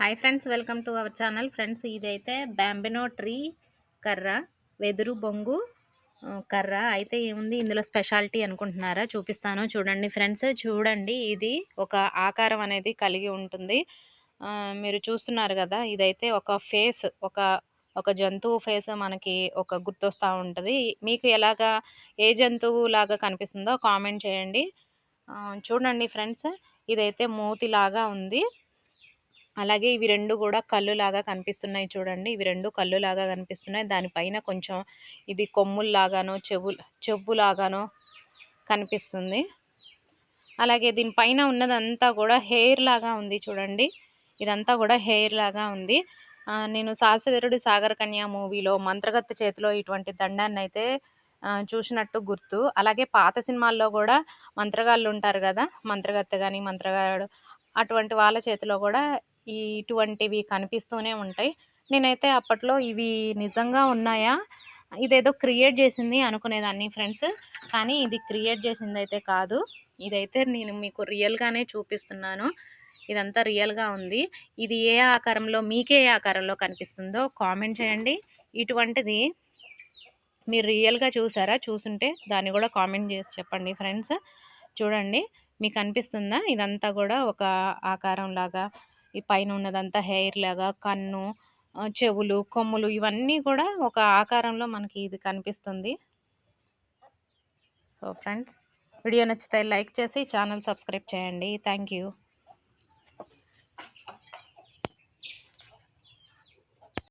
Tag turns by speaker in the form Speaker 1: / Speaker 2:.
Speaker 1: Hi friends welcome to our channel. Friends ఇదైతే bambino tree కర్ర వెదురు బొంగు కర్ర. అయితే ఏముంది ఇందులో స్పెషాలిటీ అనుకుంటున్నారా? చూపిస్తాను. చూడండి ఫ్రెండ్స్ చూడండి. ఇది ఒక ఆకారం అనేది కలిగి ఉంటుంది. మీరు చూస్తున్నారు కదా ఇదైతే ఒక ఫేస్ ఒక ఒక జంతువు ఫేస్ మనకి ఒక గుర్తొస్తూ ఉంటుంది. మీకు ఎలాగా ఏ జంతువు లాగా కనిపిస్తుందో కామెంట్ చేయండి. చూడండి ఫ్రెండ్స్ ఇదైతే మూతిలాగా ఉంది. అలాగే ఇవి రెండు కూడా కళ్ళులాగా కనిపిస్తున్నాయి చూడండి. ఇవి రెండు కళ్ళు లాగా కనిపిస్తున్నాయి దానిపైన కొంచెం ఇది కొమ్ముల్లాగానో చెవు చెవు లాగానో కనిపిస్తుంది. అలాగే దీనిపైన ఉన్నదంతా కూడా హెయిర్ లాగా ఉంది చూడండి. ఇదంతా కూడా హెయిర్ లాగా ఉంది. నేను సాసవీరుడు సాగర కన్యా మూవీలో మంత్రగత్త చేతిలో ఇటువంటి దండాన్ని అయితే చూసినట్టు గుర్తు. అలాగే పాత సినిమాల్లో కూడా మంత్రగాళ్ళు ఉంటారు కదా మంత్రగత్త కానీ మంత్రగాడు అటువంటి వాళ్ళ చేతిలో కూడా ఇటువంటివి కనిపిస్తూనే ఉంటాయి. నేనైతే అప్పట్లో ఇవి నిజంగా ఉన్నాయా? ఇదేదో క్రియేట్ చేసింది అనుకునేదాన్ని ఫ్రెండ్స్. కానీ ఇది క్రియేట్ చేసింది అయితే కాదు. ఇదైతే నేను మీకు రియల్గానే చూపిస్తున్నాను. ఇదంతా రియల్గా ఉంది. ఇది ఏ ఆకారంలో మీకే ఏ ఆకారంలో కనిపిస్తుందో కామెంట్ చేయండి. ఇటువంటిది మీరు రియల్గా చూసారా? చూసుంటే దాన్ని కూడా కామెంట్ చేసి చెప్పండి ఫ్రెండ్స్. చూడండి మీకు అనిపిస్తుందా? ఇదంతా కూడా ఒక ఆకారం లాగా ఈ పైన ఉన్నదంతా హెయిర్ లాగా కన్ను చెవులు కొమ్ములు ఇవన్నీ కూడా ఒక ఆకారంలో మనకి ఇది కనిపిస్తుంది. సో ఫ్రెండ్స్ వీడియో నచ్చితే లైక్ చేసి ఛానల్ సబ్స్క్రైబ్ చేయండి. Thank you.